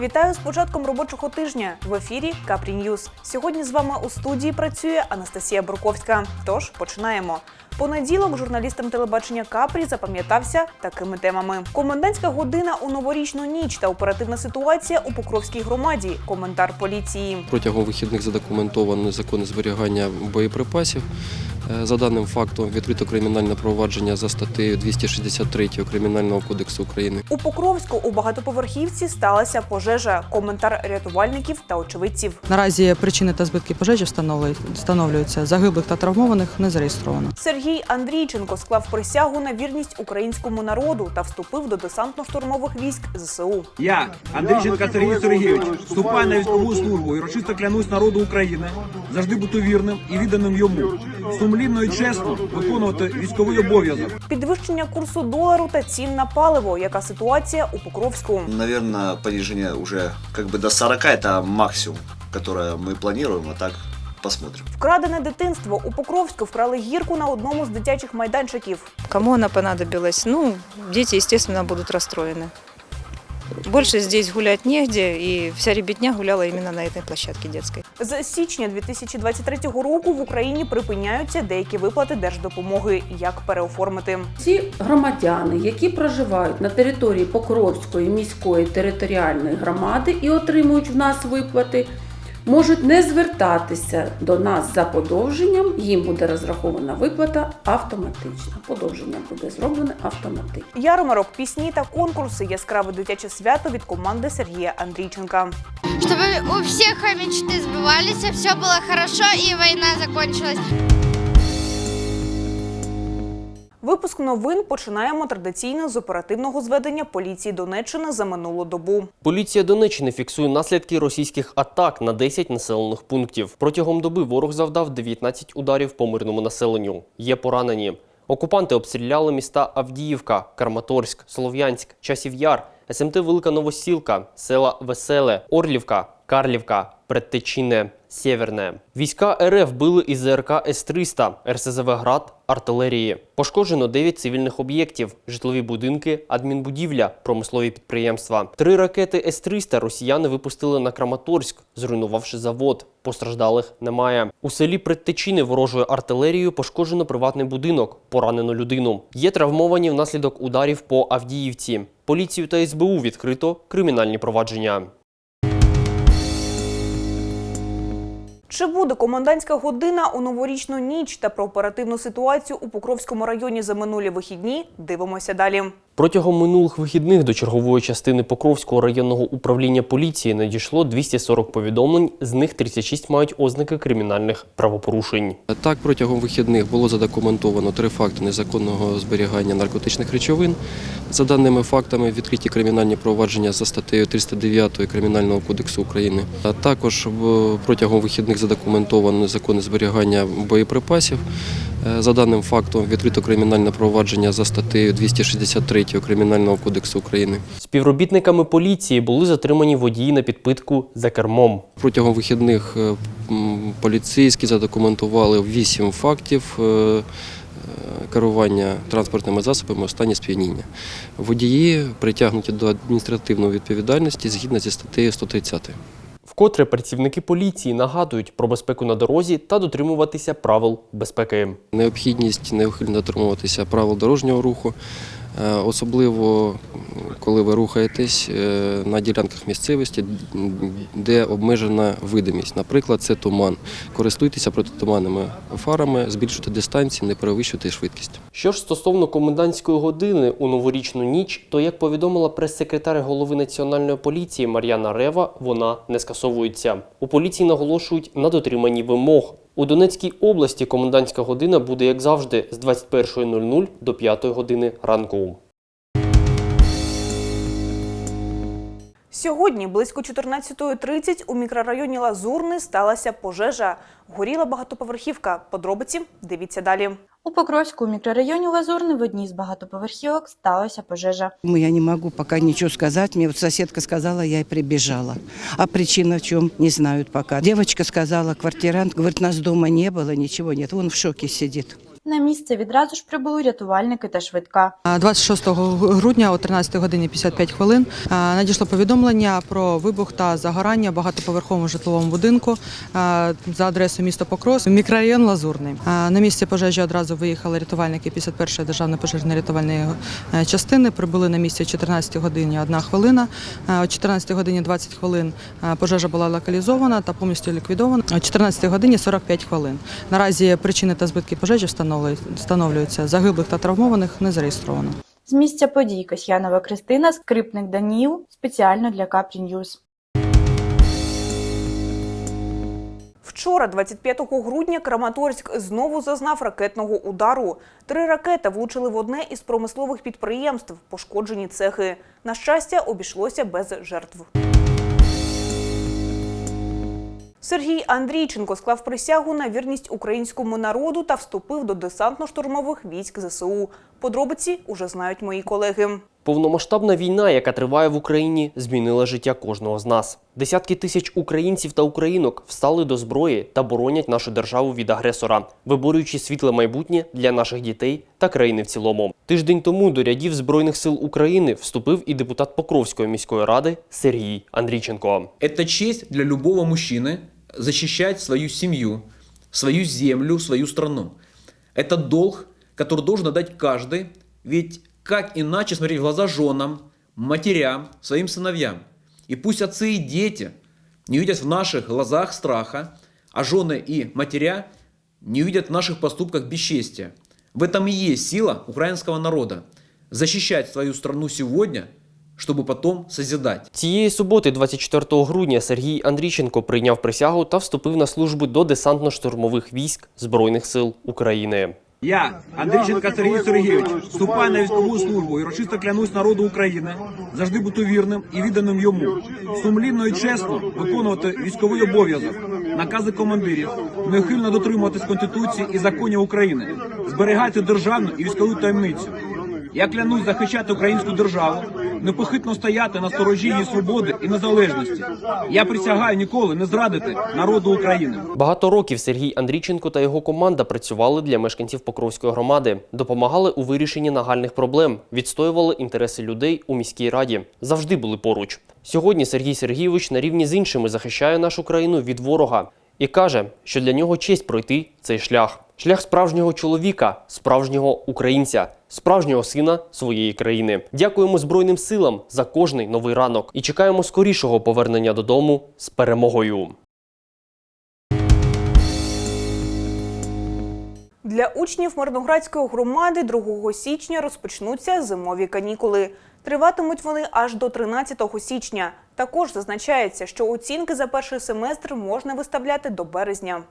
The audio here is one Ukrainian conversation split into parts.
Вітаю з початком робочого тижня в ефірі Капрі Ньюз. Сьогодні з вами у студії працює Анастасія Бурковська. Тож починаємо. Понеділок журналістам телебачення Капрі запам'ятався такими темами: комендантська година у новорічну ніч та оперативна ситуація у Покровській громаді. Коментар поліції. Протягом вихідних задокументовано незаконне зберігання боєприпасів. Е, За даним фактом відкрито кримінальне провадження за статтею 263 Кримінального кодексу України. У Покровську у багатоповерхівці сталася пожежа. Коментар рятувальників та очевидців. Наразі причини та збитки пожежі встановлюють- встановлюються. Загиблих та травмованих не зареєстровано. Сергій Андрійченко склав присягу на вірність українському народу та вступив до десантно-штурмових військ ЗСУ. Я, Андрійченко Сергій Сергійович, вступаю на військову службу і урочисто клянусь народу України завжди бути вірним і відданим йому, сумлінно і чесно виконувати військовий обов'язок. Підвищення курсу долару та цін на паливо. Яка ситуація у Покровську? Наверное, понижение уже как бы до 40 это максимум, которое мы планируем, а так посмотрим. Вкрадене дитинство у Покровську вкрали гірку на одному з дитячих майданчиків. Кому она понадобилась? Ну, дети, естественно, будут расстроены. Больше здесь гулять негде, и вся ребятня гуляла именно на этой площадке детской. З січня 2023 року в Україні припиняються деякі виплати держдопомоги. Як переоформити? Ці громадяни, які проживають на території Покровської міської територіальної громади і отримують в нас виплати, можуть не звертатися до нас за подовженням. Їм буде розрахована виплата автоматично. Подовження буде зроблене автоматично. Ярмарок, пісні та конкурси. Яскраве дитяче свято від команди Сергія Андрійченка. чтобы у всех мечты сбывались, и все было хорошо, и война закончилась. Випуск новин починаємо традиційно з оперативного зведення поліції Донеччини за минулу добу. Поліція Донеччини фіксує наслідки російських атак на 10 населених пунктів. Протягом доби ворог завдав 19 ударів по мирному населенню. Є поранені. Окупанти обстріляли міста Авдіївка, Краматорськ, Слов'янськ, Часів Яр, СМТ Велика Новосілка, села Веселе, Орлівка, Карлівка, Предтечіне, Сєверне. Війська РФ били із ЗРК С-300, РСЗВ «Град», артилерії. Пошкоджено 9 цивільних об'єктів, житлові будинки, адмінбудівля, промислові підприємства. Три ракети С-300 росіяни випустили на Краматорськ, зруйнувавши завод. Постраждалих немає. У селі Предтечіни ворожою артилерією пошкоджено приватний будинок, поранено людину. Є травмовані внаслідок ударів по Авдіївці. Поліцію та СБУ відкрито кримінальні провадження. Чи буде комендантська година у новорічну ніч та про оперативну ситуацію у Покровському районі за минулі вихідні? Дивимося далі. Протягом минулих вихідних до чергової частини Покровського районного управління поліції надійшло 240 повідомлень, з них 36 мають ознаки кримінальних правопорушень. Так, протягом вихідних було задокументовано три факти незаконного зберігання наркотичних речовин. За даними фактами, відкриті кримінальні провадження за статтею 309 Кримінального кодексу України. Також протягом вихідних задокументовано незаконне зберігання боєприпасів. Е, За даним фактом, відкрито кримінальне провадження за статтею 263 Кримінального кодексу України. Співробітниками поліції були затримані водії на підпитку за кермом. Протягом вихідних е, поліцейські задокументували вісім фактів е, е, керування транспортними засобами у стані сп'яніння. Водії притягнуті до адміністративної відповідальності згідно зі статтею 130. Вкотре працівники поліції нагадують про безпеку на дорозі та дотримуватися правил безпеки. Необхідність неухильно дотримуватися правил дорожнього руху, особливо коли ви рухаєтесь е, на ділянках місцевості, де обмежена видимість. Наприклад, це туман. Користуйтеся протитуманними фарами, збільшуйте дистанції, не перевищуйте швидкість. Що ж стосовно комендантської години у новорічну ніч, то як повідомила прес-секретар голови національної поліції Мар'яна Рева, вона не скасовується. У поліції наголошують на дотриманні вимог. У Донецькій області комендантська година буде як завжди з 21.00 до 5 години ранку. Сьогодні близько 14.30 у мікрорайоні Лазурний сталася пожежа. Горіла багатоповерхівка. Подробиці дивіться далі. У Покровську у мікрорайоні Лазурний в одній з багатоповерхівок сталася пожежа. Я не могу пока ничего сказать. Мне вот соседка сказала, я и прибежала. А причина в чем, не знают пока. Девочка сказала, квартирант, говорит, нас дома не было, ничего нет. Он в шоке сидит. На місце відразу ж прибули рятувальники та швидка. А 26 грудня о 13 годині 55 хвилин надійшло повідомлення про вибух та загорання багатоповерховому житловому будинку за адресою місто Покрос, мікрорайон Лазурний. На місці пожежі одразу виїхали рятувальники 51-ї державної пожежно-рятувальної е, частини. Прибули на місці о 14 годині 1 хвилина. О 14 годині 20 хвилин пожежа була локалізована та повністю ліквідована. О 14 годині 45 хвилин. Наразі причини та збитки пожежі встановлюють- встановлюються. Загиблих та травмованих не зареєстровано. З місця подій Касьянова Кристина, скрипник Даніл, спеціально для Капрі Ньюз. Вчора, 25 грудня, Краматорськ знову зазнав ракетного удару. Три ракети влучили в одне із промислових підприємств, пошкоджені цехи. На щастя, обійшлося без жертв. Сергій Андрійченко склав присягу на вірність українському народу та вступив до десантно-штурмових військ ЗСУ. Подробиці уже знають мої колеги. Повномасштабна війна, яка триває в Україні, змінила життя кожного з нас. Десятки тисяч українців та українок встали до зброї та боронять нашу державу від агресора, виборюючи світле майбутнє для наших дітей та країни в цілому. Тиждень тому до рядів збройних сил України вступив і депутат Покровської міської ради Сергій Андрійченко. Это честь для любого мужчины защищать свою семью, свою землю, свою страну. Это долг, который должен отдать каждый, ведь как иначе смотреть в глаза женам, матерям, своим сыновьям. И пусть отцы и дети не видят в наших глазах страха, а жены и матеря не видят в наших поступках бесчестия. В этом и есть сила украинского народа. Защищать свою страну сегодня, чтобы потом созидать. Цієї суботи, 24 грудня, Сергій Андрійченко прийняв присягу та вступив на службу до десантно-штурмових військ Збройних сил України. Я, Андрійченка Сергій Сергійович, вступаю на військову службу і рочисто клянусь народу України завжди бути вірним і відданим йому, сумлінно і чесно виконувати військовий обов'язок, накази командирів, неухильно дотримуватись Конституції і законів України, зберігати державну і військову таємницю. Я клянусь захищати українську державу, непохитно стояти на сторожі її свободи і незалежності. Я присягаю ніколи не зрадити народу України. Багато років Сергій Андрійченко та його команда працювали для мешканців Покровської громади, допомагали у вирішенні нагальних проблем, відстоювали інтереси людей у міській раді, завжди були поруч. Сьогодні Сергій Сергійович на рівні з іншими захищає нашу країну від ворога і каже, що для нього честь пройти цей шлях. Шлях справжнього чоловіка, справжнього українця, справжнього сина своєї країни. Дякуємо Збройним силам за кожний новий ранок і чекаємо скорішого повернення додому з перемогою. Для учнів Мирноградської громади 2 січня розпочнуться зимові канікули. Триватимуть вони аж до 13 січня. Також зазначається, що оцінки за перший семестр можна виставляти до березня.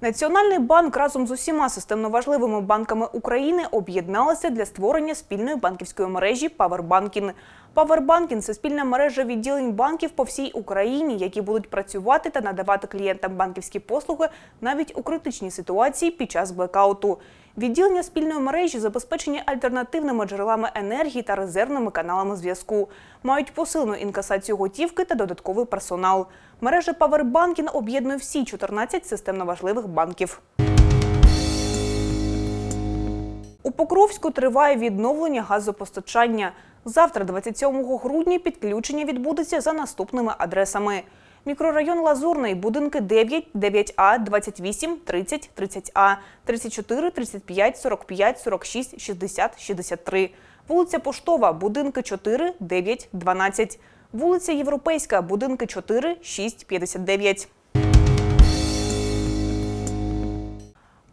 Національний банк разом з усіма системно важливими банками України об'єдналися для створення спільної банківської мережі Павербанкін. Павербанкін це спільна мережа відділень банків по всій Україні, які будуть працювати та надавати клієнтам банківські послуги навіть у критичній ситуації під час блекауту. Відділення спільної мережі забезпечені альтернативними джерелами енергії та резервними каналами зв'язку. Мають посилену інкасацію готівки та додатковий персонал. Мережа Павербанкін об'єднує всі 14 системно важливих банків. У Покровську триває відновлення газопостачання. Завтра, 27 грудня, підключення відбудеться за наступними адресами. Мікрорайон Лазурний, будинки 9, 9А, 28, 30, 30А, 34, 35, 45, 46, 60, 63. Вулиця Поштова, будинки 4, 9, 12. Вулиця Європейська, будинки 4, 6, 59.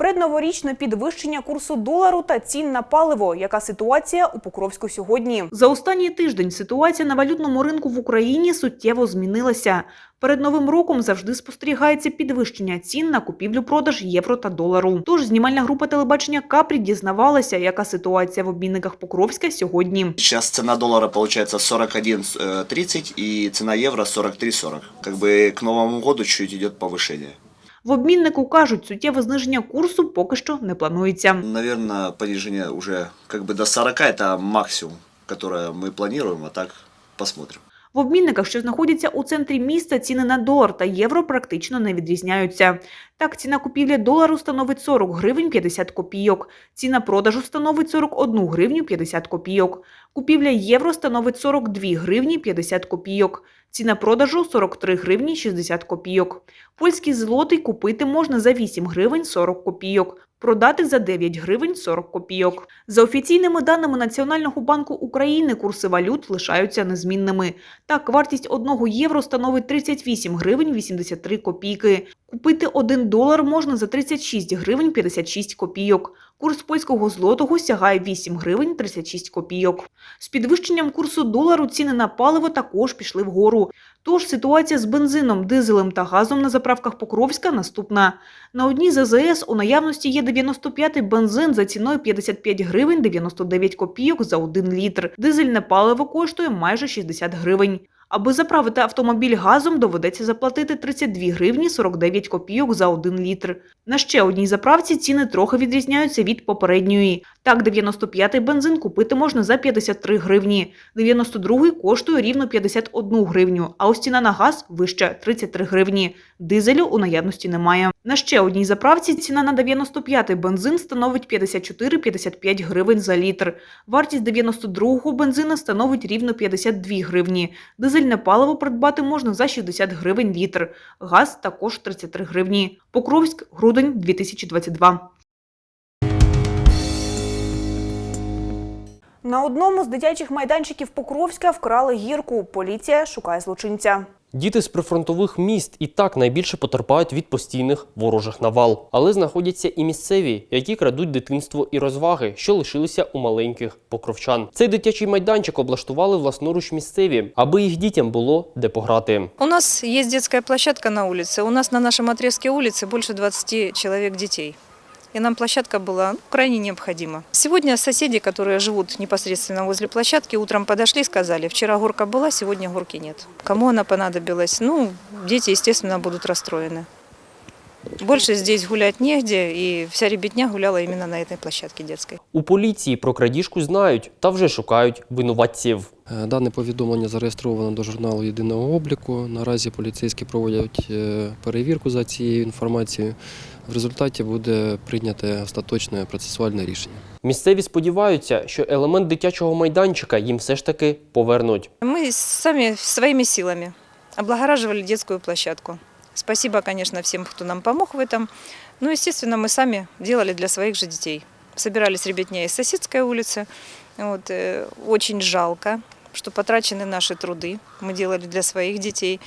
Предноворічне підвищення курсу долару та цін на паливо. Яка ситуація у Покровську сьогодні? За останній тиждень ситуація на валютному ринку в Україні суттєво змінилася. Перед новим роком завжди спостерігається підвищення цін на купівлю-продаж євро та долару. Тож знімальна група телебачення Капрі дізнавалася, яка ситуація в обмінниках Покровська сьогодні. Сейчас цена доллара получается 41.30 и цена евро 43.40. Как бы к Новому году чуть идет повышение. В обміннику кажуть, суттєве зниження курсу поки що не планується. Наверное, понижение уже как бы до 40 это максимум, которое мы планируем, а так посмотрим. В обмінниках, що знаходяться у центрі міста, ціни на долар та євро практично не відрізняються. Так, ціна купівлі долару становить 40 гривень 50 копійок, ціна продажу становить 41 гривню 50 копійок. Купівля євро становить 42 гривні 50 копійок. Ціна продажу 43 гривні 60 копійок. Польський злотий купити можна за 8 гривень 40 копійок. Продати за 9 гривень 40 копійок. За офіційними даними Національного банку України, курси валют лишаються незмінними. Так, вартість 1 євро становить 38 гривень 83 копійки. Купити 1 долар можна за 36 гривень 56 копійок. Курс польського злотого сягає 8 гривень 36 копійок. З підвищенням курсу долару ціни на паливо також пішли вгору. Тож ситуація з бензином, дизелем та газом на заправках Покровська наступна. На одній з АЗС у наявності є 95-й бензин за ціною 55 гривень 99 копійок за 1 літр. Дизельне паливо коштує майже 60 гривень. Аби заправити автомобіль газом, доведеться заплатити 32 гривні 49 копійок за 1 літр. На ще одній заправці ціни трохи відрізняються від попередньої. Так, 95-й бензин купити можна за 53 гривні, 92-й коштує рівно 51 гривню, а ось ціна на газ вища – 33 гривні. Дизелю у наявності немає. На ще одній заправці ціна на 95-й бензин становить 54-55 гривень за літр. Вартість 92-го бензина становить рівно 52 гривні. Дизельне паливо придбати можна за 60 гривень літр. Газ також 33 гривні. Покровськ, грудень 2022. На одному з дитячих майданчиків Покровська вкрали гірку. Поліція шукає злочинця. Діти з прифронтових міст і так найбільше потерпають від постійних ворожих навал. Але знаходяться і місцеві, які крадуть дитинство і розваги, що лишилися у маленьких покровчан. Цей дитячий майданчик облаштували власноруч місцеві, аби їх дітям було де пограти. У нас есть детская площадка на улице. У нас на нашем отрезке улицы больше 20 человек детей И нам площадка была ну, крайне необходима. Сегодня соседи, которые живут непосредственно возле площадки, утром подошли и сказали, вчера горка была, сегодня горки нет. Кому она понадобилась? Ну, дети, естественно, будут расстроены. Больше здесь гулять негде, и вся ребятня гуляла именно на этой площадке детской. У поліції про крадіжку знають та вже шукають винуватців. Е, Дане повідомлення зареєстровано до журналу єдиного обліку. Наразі поліцейські проводять е, перевірку за цією інформацією. В результаті буде прийняте остаточне процесуальне рішення. Місцеві сподіваються, що елемент дитячого майданчика їм все ж таки повернуть. Мы сами своими силами облагораживали детскую площадку. Спасибо, конечно, всем, кто нам помог в этом. Ну, естественно, мы сами делали для своих же детей. Собирались ребятня из соседской улицы. Вот, э, очень жалко, что потрачены наши труды. Мы делали для своих детей.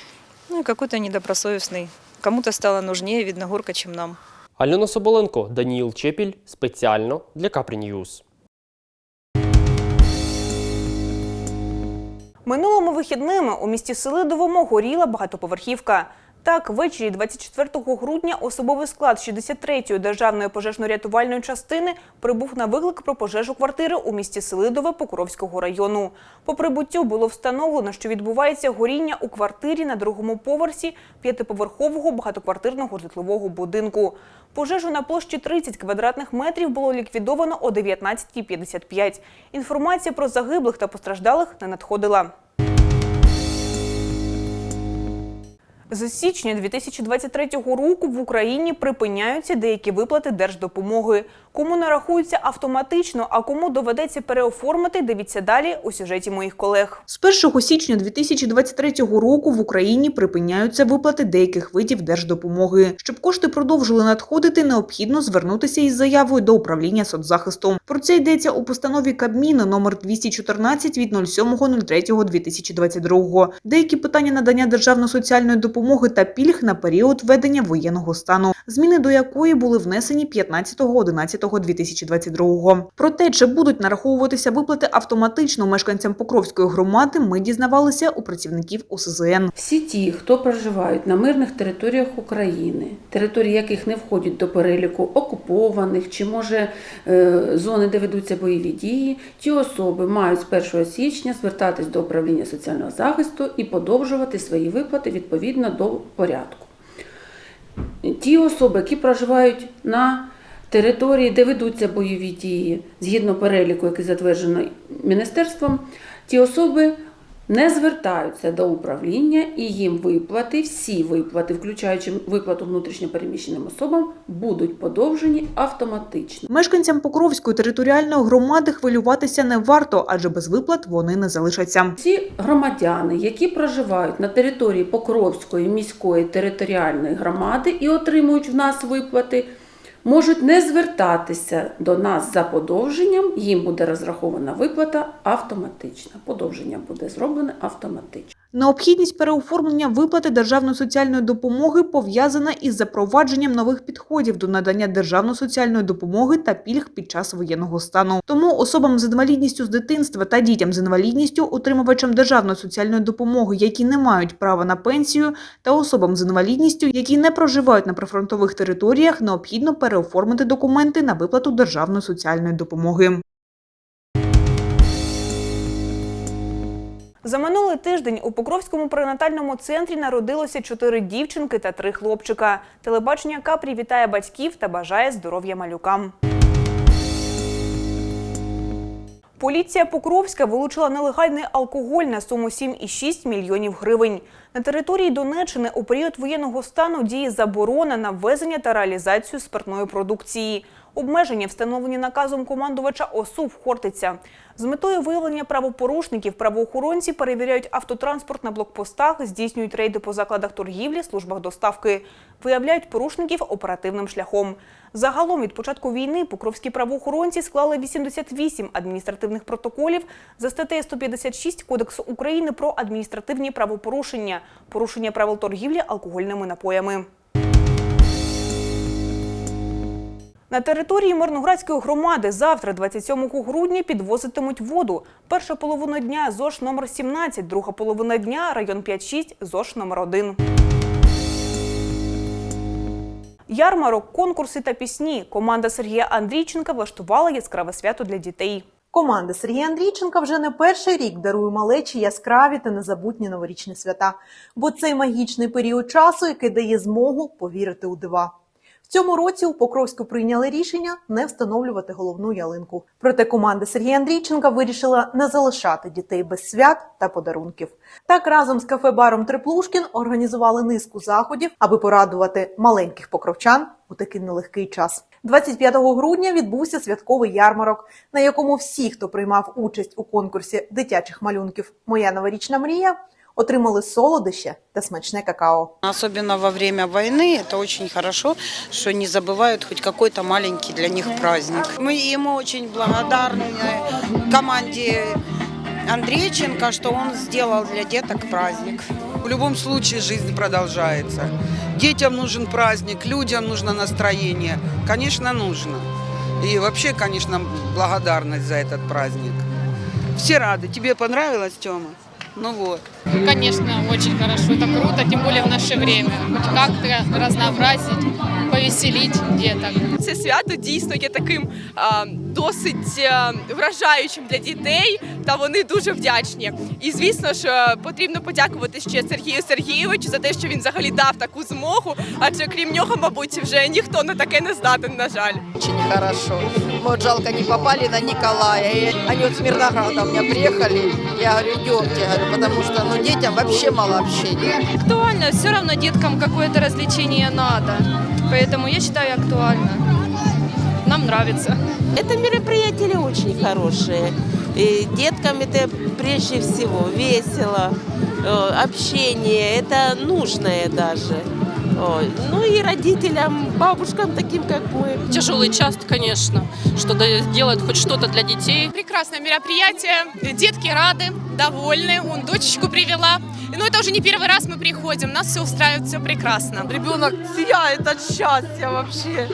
Ну и какой-то недобросовестный. Кому-то стало нужнее, видно, горка, чем нам. Альона Соболенко, Даніїл Чепіль спеціально для Капрі Ньюз. Минулими вихідними у місті Селидовому горіла багатоповерхівка. Так, ввечері 24 грудня особовий склад 63-ї державної пожежно-рятувальної частини прибув на виклик про пожежу квартири у місті Селидове Покровського району. По прибуттю було встановлено, що відбувається горіння у квартирі на другому поверсі п'ятиповерхового багатоквартирного житлового будинку. Пожежу на площі 30 квадратних метрів було ліквідовано о 19.55. Інформація про загиблих та постраждалих не надходила. З січня 2023 року в Україні припиняються деякі виплати держдопомоги. Кому нарахуються автоматично, а кому доведеться переоформити, дивіться далі у сюжеті моїх колег. З 1 січня 2023 року в Україні припиняються виплати деяких видів держдопомоги. Щоб кошти продовжили надходити, необхідно звернутися із заявою до управління соцзахисту. Про це йдеться у постанові Кабміну номер 214 від 07.03.2022. Деякі питання надання державної соціальної допомоги та пільг на період ведення воєнного стану, зміни до якої були внесені 15.11.2022. Про те, чи будуть нараховуватися виплати автоматично мешканцям Покровської громади, ми дізнавалися у працівників УСЗН. Всі ті, хто проживають на мирних територіях України, території яких не входять до переліку окупованих чи може е, зони, де ведуться бойові дії, ті особи мають з 1 січня звертатись до управління соціального захисту і подовжувати свої виплати відповідно до порядку. Ті особи, які проживають на території, де ведуться бойові дії, згідно переліку, який затверджено міністерством, ті особи не звертаються до управління і їм виплати, всі виплати, включаючи виплату внутрішньопереміщеним особам, будуть подовжені автоматично. Мешканцям Покровської територіальної громади хвилюватися не варто, адже без виплат вони не залишаться. Всі громадяни, які проживають на території Покровської міської територіальної громади і отримують в нас виплати, можуть не звертатися до нас за подовженням. Їм буде розрахована виплата автоматично. Подовження буде зроблене автоматично. Необхідність переоформлення виплати державної соціальної допомоги пов'язана із запровадженням нових підходів до надання державної соціальної допомоги та пільг під час воєнного стану. Тому особам з інвалідністю з дитинства та дітям з інвалідністю, отримувачам державної соціальної допомоги, які не мають права на пенсію, та особам з інвалідністю, які не проживають на прифронтових територіях, необхідно переоформити документи на виплату державної соціальної допомоги. За минулий тиждень у Покровському перинатальному центрі народилося чотири дівчинки та три хлопчика. Телебачення Капрі вітає батьків та бажає здоров'я малюкам. Поліція Покровська вилучила нелегальний алкоголь на суму 7,6 мільйонів гривень. На території Донеччини у період воєнного стану діє заборона на ввезення та реалізацію спиртної продукції. Обмеження встановлені наказом командувача ОСУ Хортиця. З метою виявлення правопорушників правоохоронці перевіряють автотранспорт на блокпостах, здійснюють рейди по закладах торгівлі, службах доставки, виявляють порушників оперативним шляхом. Загалом від початку війни покровські правоохоронці склали 88 адміністративних протоколів за статтею 156 Кодексу України про адміністративні правопорушення, порушення правил торгівлі алкогольними напоями. На території Мирноградської громади завтра, 27 грудня, підвозитимуть воду. Перша половина дня ЗОЖ номер 17, друга половина дня район 5-6, ЗОЖ номер 1. Ярмарок, конкурси та пісні. Команда Сергія Андрійченка влаштувала яскраве свято для дітей. Команда Сергія Андрійченка вже не перший рік дарує малечі яскраві та незабутні новорічні свята, бо цей магічний період часу, який дає змогу повірити у дива. Цьому році у Покровську прийняли рішення не встановлювати головну ялинку. Проте команда Сергія Андрійченка вирішила не залишати дітей без свят та подарунків. Так разом з кафе-баром Треплушкін організували низку заходів, аби порадувати маленьких покровчан у такий нелегкий час. 25 грудня відбувся святковий ярмарок, на якому всі, хто приймав участь у конкурсі дитячих малюнків Моя новорічна мрія, отримали солодощі та смачне какао. Особенно во время войны это очень хорошо, что не забывают хоть какой-то маленький для них праздник. Мы ему очень благодарны э, команде Андрейченко, что он сделал для деток праздник. В любом случае жизнь продолжается. Детям нужен праздник, людям нужно настроение. Конечно, нужно. И вообще, конечно, благодарность за этот праздник. Все рады. Тебе понравилось, Тёма? Ну вот. Конечно, очень хорошо, это круто, тем более в наше время. Хоть как-то разнообразить, повеселить деток. Це свято дійсно є таким а, досить а, вражаючим для дітей, та вони дуже вдячні. І звісно ж е, потрібно подякувати ще Сергію Сергійовичу за те, що він взагалі дав таку змогу, адже крім нього, мабуть, вже ніхто на таке не здатен, на жаль. Очень хорошо. Вот жалко не попали на Николая. И они вот с Мирнограда у меня приехали. Я говорю, идемте, говорю, потому что ну, детям вообще мало общения. Актуально, все равно деткам какое-то развлечение надо. Поэтому я считаю актуально. Нам нравится. Это мероприятия очень хорошие. И деткам это прежде всего весело, э, общение, это нужное даже. Ну и родителям, бабушкам таким, как мы. Тяжелый час, конечно, что делает хоть что-то для детей. Прекрасное мероприятие, детки рады, довольны, он дочечку привела. Ну это уже не первый раз мы приходим, нас все устраивает, все прекрасно. Ребенок сияет от счастья вообще.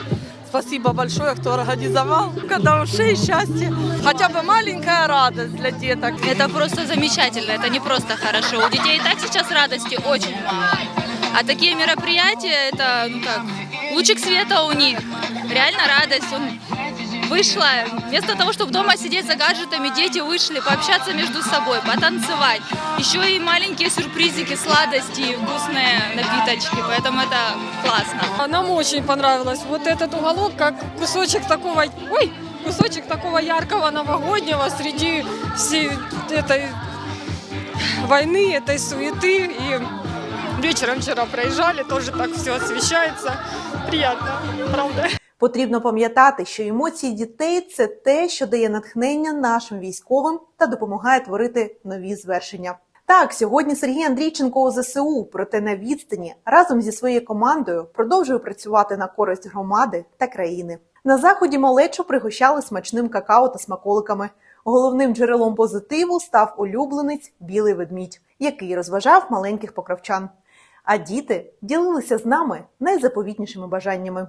Спасибо большое, кто организовал. Когда ушей счастье. Хотя бы маленькая радость для деток. Это просто замечательно, это не просто хорошо. У детей и так сейчас радости очень мало. А такие мероприятия, это, ну как, лучик света у них. Реально радость. Он вышла, вместо того, чтобы дома сидеть за гаджетами, дети вышли пообщаться между собой, потанцевать. Еще и маленькие сюрпризики, сладости, вкусные напиточки, поэтому это классно. Нам очень понравилось. Вот этот уголок, как кусочек такого, ой, кусочек такого яркого новогоднего среди всей этой войны, этой суеты. И вечером вчера проезжали, тоже так все освещается. Приятно, правда. Потрібно пам'ятати, що емоції дітей це те, що дає натхнення нашим військовим та допомагає творити нові звершення. Так, сьогодні Сергій Андрійченко у ЗСУ, проте на відстані разом зі своєю командою продовжує працювати на користь громади та країни. На заході малечу пригощали смачним какао та смаколиками. Головним джерелом позитиву став улюбленець білий ведмідь, який розважав маленьких покровчан А діти ділилися з нами найзаповітнішими бажаннями.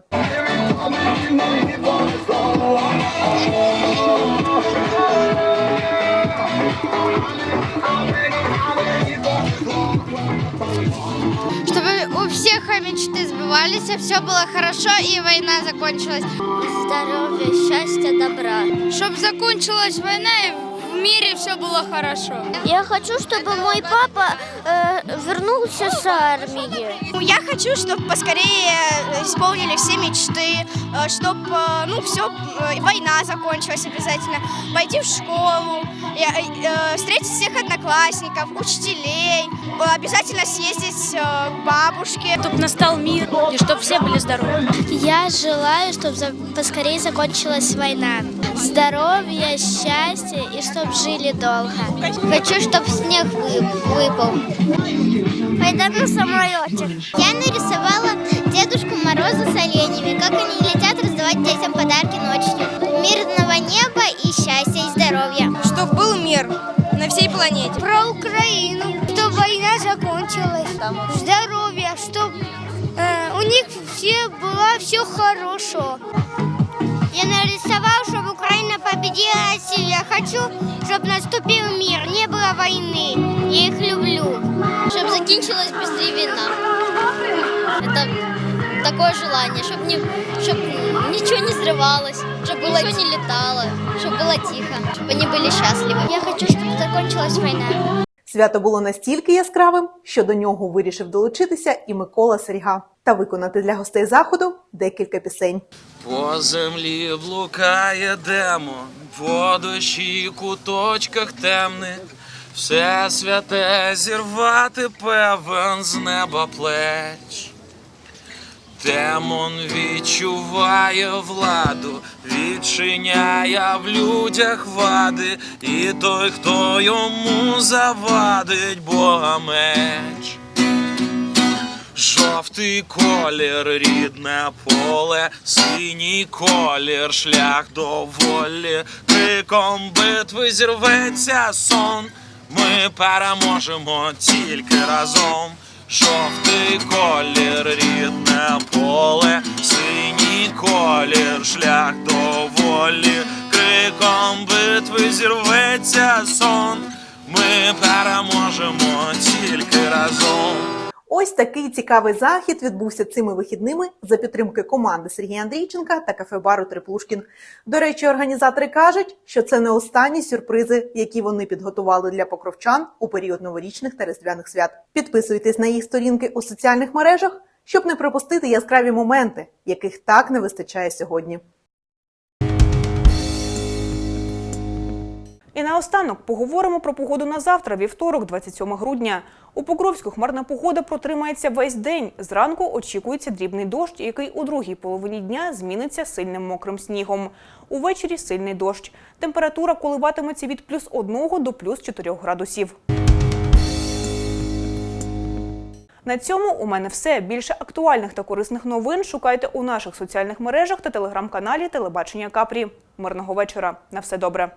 Чтобы у всех мечты сбывались, все было хорошо и война закончилась. Здоровья, счастья, добра. Чтобы закончилась война и в мире все было хорошо. Я хочу, чтобы мой папа вернулся с армии. Я хочу, чтобы поскорее исполнили все мечты, чтобы ну все война закончилась обязательно, пойти в школу, встретить всех одноклассников, учителей, обязательно съездить к бабушке. Чтобы настал мир и чтобы все были здоровы. Я желаю, чтобы поскорее закончилась война. Здоровья, счастья и чтобы жили долго. Хочу, чтобы снег выпал. Пойдем на самолете. Я нарисовала Дедушку Мороза с оленями, как они летят раздавать детям подарки ночью. Мирного неба и счастья, и здоровья. Чтобы был мир на всей планете. Про Украину, чтобы война закончилась. Здоровья, чтобы у них все было все хорошо. Я нарисовал, чтобы Украина победила Россию. Я хочу, чтобы наступил мир, не было войны. Я их люблю. Чтобы закінчилась быстрее війна. Это такое желание, чтобы, не, чтоб ничего не взрывалось, чтобы было ничего не летало, чтобы было тихо, чтобы они были счастливы. Я хочу, чтобы закончилась война. Свято було настільки яскравим, що до нього вирішив долучитися і Микола Серга та виконати для гостей заходу декілька пісень. По землі блукає демон, по дощі куточках темних, все святе зірвати певен з неба плеч. Демон відчуває владу, відчиняє в людях вади, і той, хто йому завадить, Бога меч. Жовтий колір, рідне поле, синій колір, шлях до волі, криком битви зірветься сон. Ми переможемо тільки разом. Жовтий колір, рідне поле, синій колір, шлях до волі, криком битви зірветься сон. Ми переможемо тільки разом. Ось такий цікавий захід відбувся цими вихідними за підтримки команди Сергія Андрійченка та кафе-бару Триплушкін. До речі, організатори кажуть, що це не останні сюрпризи, які вони підготували для покровчан у період новорічних та різдвяних свят. Підписуйтесь на їх сторінки у соціальних мережах, щоб не пропустити яскраві моменти, яких так не вистачає сьогодні. І наостанок поговоримо про погоду на завтра, вівторок, 27 грудня. У Покровську хмарна погода протримається весь день. Зранку очікується дрібний дощ, який у другій половині дня зміниться сильним мокрим снігом. Увечері сильний дощ. Температура коливатиметься від плюс 1 до плюс 4 градусів. На цьому у мене все. Більше актуальних та корисних новин шукайте у наших соціальних мережах та телеграм-каналі Телебачення Капрі. Мирного вечора. На все добре.